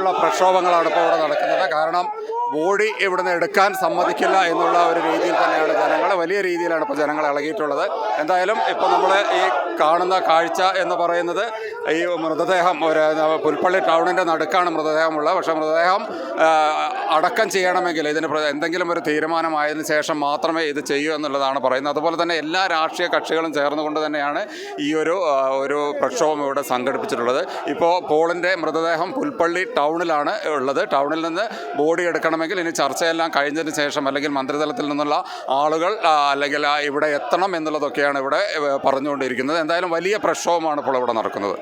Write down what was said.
രീതിയിലുള്ള പ്രക്ഷോഭങ്ങളാണ് ഇപ്പോൾ ഇവിടെ നടക്കുന്നത്. കാരണം ബോഡി ഇവിടുന്ന് എടുക്കാൻ സമ്മതിക്കില്ല എന്നുള്ള ഒരു രീതിയിൽ തന്നെയാണ് ജനങ്ങൾ വലിയ രീതിയിലാണ് ഇപ്പോൾ ജനങ്ങളെ ഇളകിയിട്ടുള്ളത്. എന്തായാലും ഇപ്പോൾ നമ്മൾ ഈ കാണുന്ന കാഴ്ച എന്ന് പറയുന്നത് ഈ മൃതദേഹം ഒരു പുൽപ്പള്ളി ടൗണിന്റെ നടുക്കാണ് മൃതദേഹമുള്ളത്. പക്ഷേ മൃതദേഹം അടക്കം ചെയ്യണമെങ്കിൽ ഇതിന് എന്തെങ്കിലും ഒരു തീരുമാനമായതിനു ശേഷം മാത്രമേ ഇത് ചെയ്യൂ എന്നുള്ളതാണ് പറയുന്നത്. അതുപോലെ തന്നെ എല്ലാ രാഷ്ട്രീയ കക്ഷികളും ചേർന്നുകൊണ്ട് തന്നെയാണ് ഈ ഒരു ഒരു പ്രക്ഷോഭം ഇവിടെ സംഘടിപ്പിച്ചിട്ടുള്ളത്. ഇപ്പോൾ പോളിന്റെ മൃതദേഹം പുൽപ്പള്ളി ടൗണിലാണ് ഉള്ളത്. ടൗണിൽ നിന്ന് ബോഡി എടുക്കണമെങ്കിൽ ഇനി ചർച്ചയെല്ലാം കഴിഞ്ഞതിന് ശേഷം അല്ലെങ്കിൽ മന്ത്രിതലത്തിൽ നിന്നുള്ള ആളുകൾ അല്ലെങ്കിൽ ഇവിടെ എത്തണം എന്നുള്ളതൊക്കെയാണ് ഇവിടെ പറഞ്ഞുകൊണ്ടിരിക്കുന്നത്. എന്തായാലും വലിയ പ്രക്ഷോഭമാണ് ഇപ്പോൾ ഇവിടെ നടക്കുന്നത്.